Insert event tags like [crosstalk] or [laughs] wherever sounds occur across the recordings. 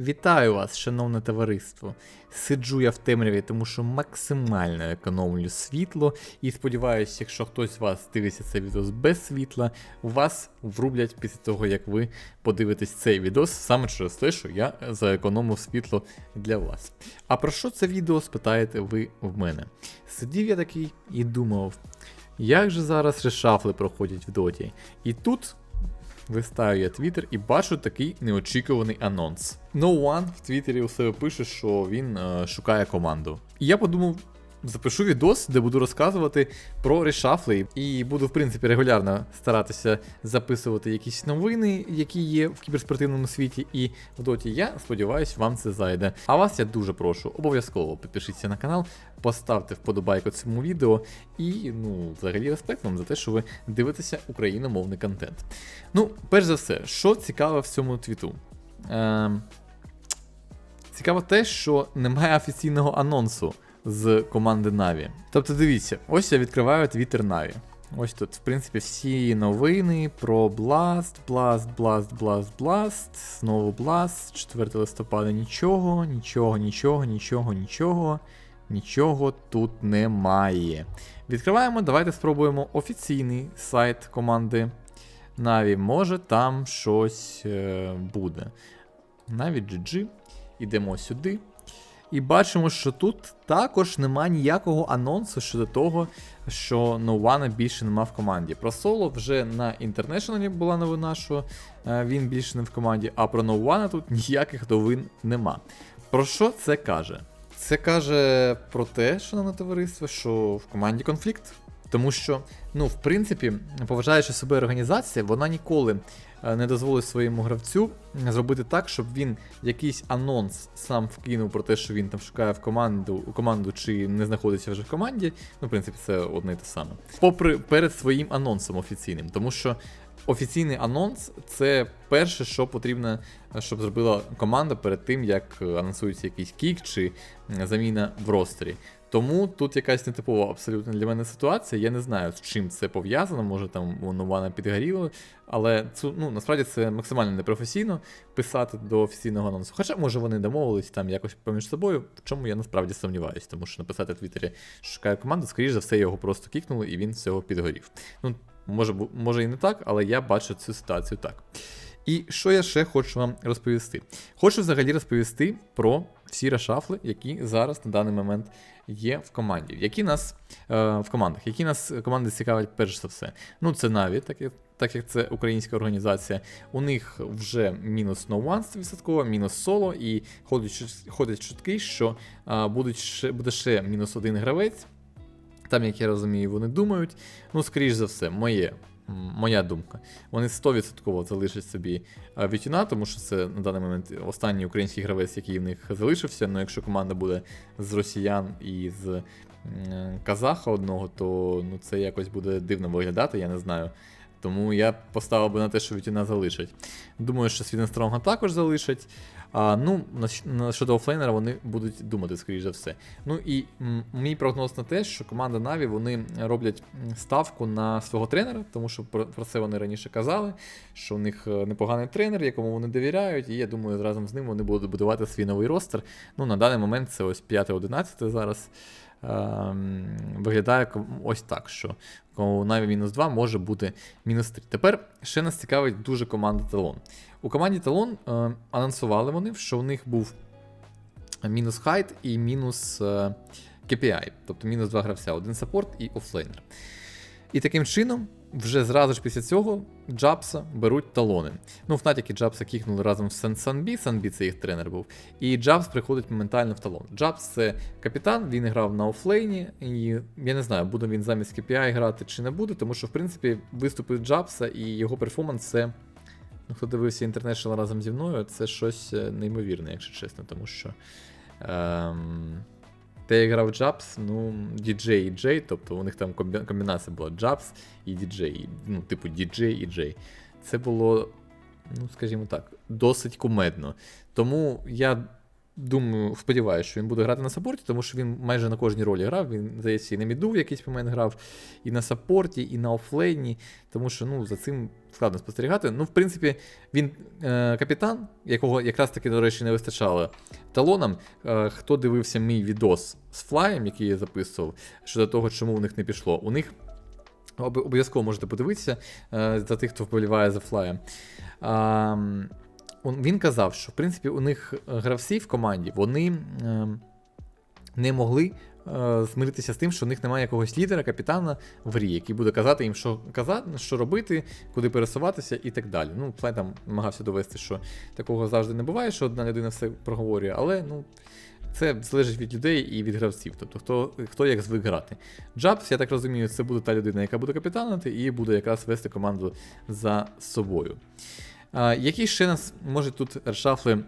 Вітаю вас, шановне товариство. Сиджу я в темряві, тому що максимально економлю світло. І сподіваюся, якщо хтось з вас дивиться цей відео без світла, вас врублять після того, як ви подивитесь цей відео, саме через те, що я заекономив світло для вас. А про що це відео спитаєте ви в мене? Сидів я такий і думав, як же зараз решафли проходять в доті. І тут Листаю я твіттер і бачу такий неочікуваний анонс. No One в твіттері у себе пише, що він е, шукає команду. І я подумав. Запишу відос, де буду розказувати про решафли, і буду, в принципі, регулярно старатися записувати якісь новини, які є в кіберспортивному світі, і в доті. Я сподіваюся, вам це зайде. А вас я дуже прошу, обов'язково підпишіться на канал, поставте вподобайку цьому відео і, ну, взагалі, респект вам за те, що ви дивитеся україномовний контент. Ну, перш за все, що цікаве в цьому твіту? Ем... Цікаво те, що немає офіційного анонсу з команди Na'Vi. Тобто, дивіться, ось я відкриваю твіттер Na'Vi. Ось тут, в принципі, всі новини про Blast, Blast, Blast, Blast, Blast, знову Blast, 4 листопада нічого, нічого, нічого, нічого, нічого, нічого тут немає. Відкриваємо, давайте спробуємо офіційний сайт команди Na'Vi. Може там щось е, буде. Na'Vi GG. Ідемо сюди. І бачимо, що тут також немає ніякого анонсу щодо того, що Ноуана більше нема в команді. Про соло вже на інтернешнлі була новина, що е, він більше не в команді, а про Ноуана тут [laughs] ніяких новин нема. Про що це каже? Це каже про те, шановне товариство, що в команді конфлікт. Тому що, ну, в принципі, поважаючи себе організація, вона ніколи не дозволить своєму гравцю зробити так, щоб він якийсь анонс сам вкинув про те, що він там шукає в команду у команду чи не знаходиться вже в команді. Ну, в принципі, це одне і те саме. Попри перед своїм анонсом офіційним, тому що. Офіційний анонс це перше, що потрібно, щоб зробила команда перед тим, як анонсується якийсь кік чи заміна в ростері. Тому тут якась нетипова абсолютно для мене ситуація. Я не знаю, з чим це пов'язано, може там воно вона підгоріло, але це, ну, насправді це максимально непрофесійно писати до офіційного анонсу. Хоча, може, вони домовились там якось поміж собою, в чому я насправді сумніваюся, тому що написати в Твіттері, що шукає команду, скоріш за все, його просто кікнули і він з цього підгорів. Ну, може, може і не так, але я бачу цю ситуацію так. І що я ще хочу вам розповісти? Хочу взагалі розповісти про всі решафли, які зараз на даний момент є в команді. Які нас е, в командах, які нас команди цікавлять перш за все. Ну, це Na'Vi, так як так як це українська організація. У них вже мінус One 100%, мінус соло, і ходять ходять чутки, що е, будуть ще, буде ще мінус один гравець. Там, як я розумію, вони думають. Ну, скоріш за все, моє Моя думка. Вони 100% залишать собі е, Вітюна, тому що це на даний момент останній український гравець, який в них залишився. Ну якщо команда буде з росіян і з казаха одного, то ну, це якось буде дивно виглядати, я не знаю. Тому я поставив би на те, що Вітюна залишать. Думаю, що Свіденстронга також залишать. А, Ну, щодо офлейнера вони будуть думати, скоріш за все. Ну і мій прогноз на те, що команда Na'Vi вони роблять ставку на свого тренера, тому що про, про це вони раніше казали, що у них е, непоганий тренер, якому вони довіряють, і я думаю, разом з ним вони будуть будувати свій новий ростер. Ну, На даний момент це ось 5-11 зараз. Ем, виглядає ось так, що Na'Vi мінус 2 може бути мінус 3. Тепер ще нас цікавить дуже команда Талон. У команді Талон е, анонсували вони, що у них був мінус хайт і мінус е, KPI, тобто мінус 2 гравця, один саппорт і офлейнер. І таким чином вже зразу ж після цього Джабса беруть талони. Ну, в натяки Джабса кікнули разом з Санбі, Санбі це їх тренер був. І Джабс приходить моментально в талон. Джабс це капітан, він грав на офлейні, і я не знаю, буде він замість KPI грати чи не буде, тому що, в принципі, виступи Джабса і його перформанс це. Ну, Хто дивився International разом зі мною, це щось е, неймовірне, якщо чесно, тому що. Ем... Те, я грав Джабс, ну, DJ і J, тобто у них там комбінація була Джабс і DJ, ну, типу DJ і J. Це було, ну, скажімо так, досить кумедно. Тому я думаю, сподіваюся, що він буде грати на саппорті, тому що він майже на кожній ролі грав. Він, здається, і на міду в якийсь момент грав, і на саппорті, і на офлейні. Тому що ну, за цим складно спостерігати. Ну, в принципі, він е, капітан, якого якраз таки, до речі, не вистачало талонам. Е, хто дивився мій відос з флаєм, який я записував, щодо того, чому у них не пішло. У них обов'язково можете подивитися е, за тих, хто вболіває за флаєм. Він казав, що в принципі у них е, гравці в команді вони не могли е, змиритися з тим, що у них немає якогось лідера, капітана в грі, який буде казати їм, що казати, що робити, куди пересуватися і так далі. Ну, Флай там намагався довести, що такого завжди не буває, що одна людина все проговорює, але ну. Це залежить від людей і від гравців, тобто хто, хто як звик грати. Джабс, я так розумію, це буде та людина, яка буде капітанити, і буде якраз вести команду за собою. А, які ще нас можуть тут Ершафли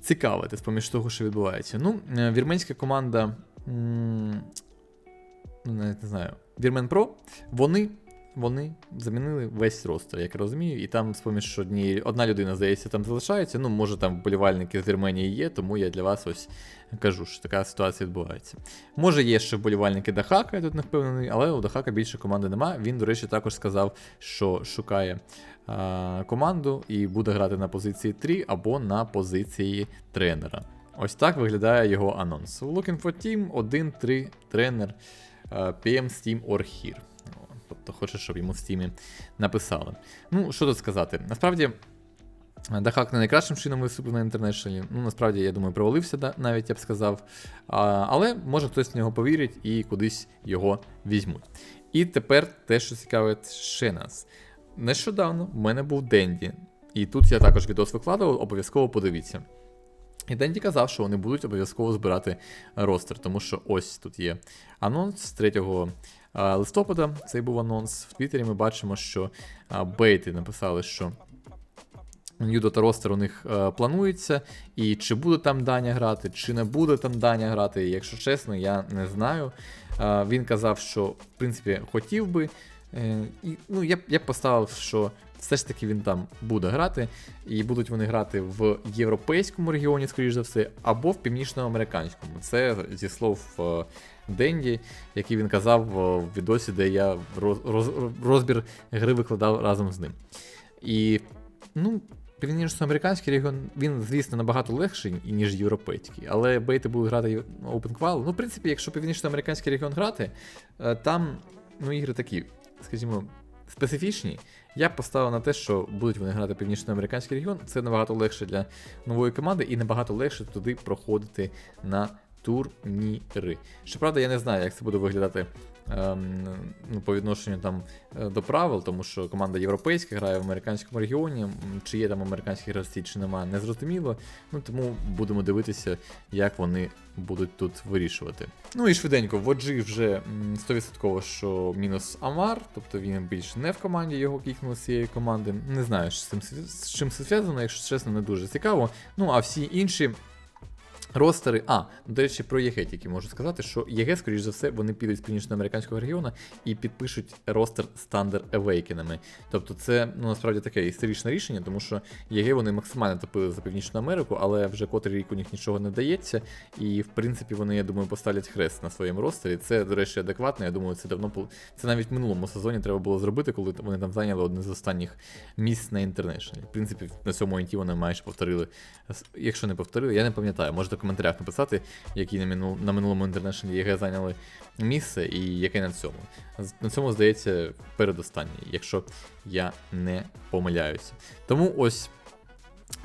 цікавити з-поміж того, що відбувається? Ну, е, вірменська команда, ну, навіть не знаю, Вірмен Про, вони. Вони замінили весь ростер, як я розумію, і там, з-поміж однієї, одна людина, здається, там залишається. Ну, може, там вболівальники з Вірменії є, тому я для вас ось кажу, що така ситуація відбувається. Може, є ще вболівальники Дахака, я тут не впевнений, але у Дахака більше команди нема. Він, до речі, також сказав, що шукає а, команду і буде грати на позиції 3 або на позиції тренера. Ось так виглядає його анонс. Looking for team 1-3 тренер PM Steam or Here. О, Тобто хоче, щоб йому в стімі написали. Ну, що тут сказати? Насправді. Дахак не найкращим чином виступив на інтернешнлі. Ну, насправді, я думаю, провалився навіть я б сказав. А, але може хтось в нього повірить і кудись його візьмуть. І тепер те, що цікавить ще нас. Нещодавно в мене був Денді, і тут я також відос викладував, обов'язково подивіться. І Денді казав, що вони будуть обов'язково збирати ростер, тому що ось тут є анонс з 3 а, листопада. Цей був анонс. В Твіттері ми бачимо, що бейти написали, що New Dota ростер у них е, планується, і чи буде там Даня грати, чи не буде там Даня грати. Якщо чесно, я не знаю. Е, він казав, що в принципі хотів би. Е, і, ну, я, б- я поставив, що все ж таки він там буде грати, і будуть вони грати в європейському регіоні, скоріш за все, або в північноамериканському. Це зі слов е, Денді, який він казав в відосі, де я роз, роз, розбір гри викладав разом з ним. І ну, північноамериканський регіон, він, звісно, набагато легший, ніж європейський, але бейти будуть грати OpenQual. Ну, в принципі, якщо північноамериканський регіон грати, е, там ну, ігри такі, скажімо, специфічні. Я поставив на те, що будуть вони грати північноамериканський регіон. Це набагато легше для нової команди і набагато легше туди проходити на турніри. Щоправда, я не знаю, як це буде виглядати ем, ну, по відношенню там е, до правил, тому що команда європейська грає в американському регіоні. Чи є там американські гравці, чи немає, не зрозуміло. Ну тому будемо дивитися, як вони будуть тут вирішувати. Ну і швиденько, в OG вже 100% що мінус Амар, тобто він більше не в команді, його кікнули з цієї команди. Не знаю, з чим це зв'язано, якщо чесно, не дуже цікаво. Ну а всі інші. Ростери, а, до речі, про ЄГЕ тільки можу сказати, що ЄГЕ, скоріш за все, вони підуть з північноамериканського регіону і підпишуть ростер Standard Awakenами. Тобто це ну, насправді таке історичне рішення, тому що ЄГЕ вони максимально топили за Північну Америку, але вже котрий рік у них нічого не вдається. І в принципі вони, я думаю, поставлять хрест на своєму ростері. Це, до речі, адекватно. Я думаю, це давно це навіть в минулому сезоні треба було зробити, коли вони там зайняли одне з останніх місць на інтернешнлі. В принципі, на цьому інті вони майже повторили. Якщо не повторили, я не пам'ятаю, можете в коментарях написати, які на, минул, на минулому International ЄГЕ зайняли місце і яке на цьому. На цьому, здається, передостанній, якщо я не помиляюся. Тому ось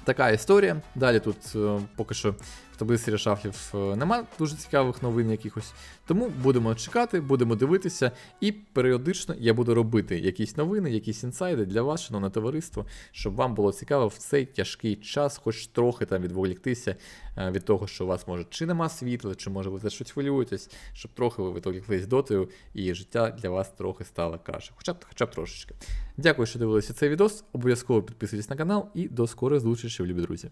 така історія. Далі тут е, поки що в таблиці решафлів е, нема дуже цікавих новин якихось. Тому будемо чекати, будемо дивитися, і періодично я буду робити якісь новини, якісь інсайди для вас, шановне товариство, щоб вам було цікаво в цей тяжкий час, хоч трохи там відволіктися е, від того, що у вас може чи нема світла, чи може ви за щось хвилюєтесь, щоб трохи ви відволіклись дотою, і життя для вас трохи стало краще. Хоча б хоча б трошечки. Дякую, що дивилися цей відос. Обов'язково підписуйтесь на канал і до скорих зустрічей, любі друзі.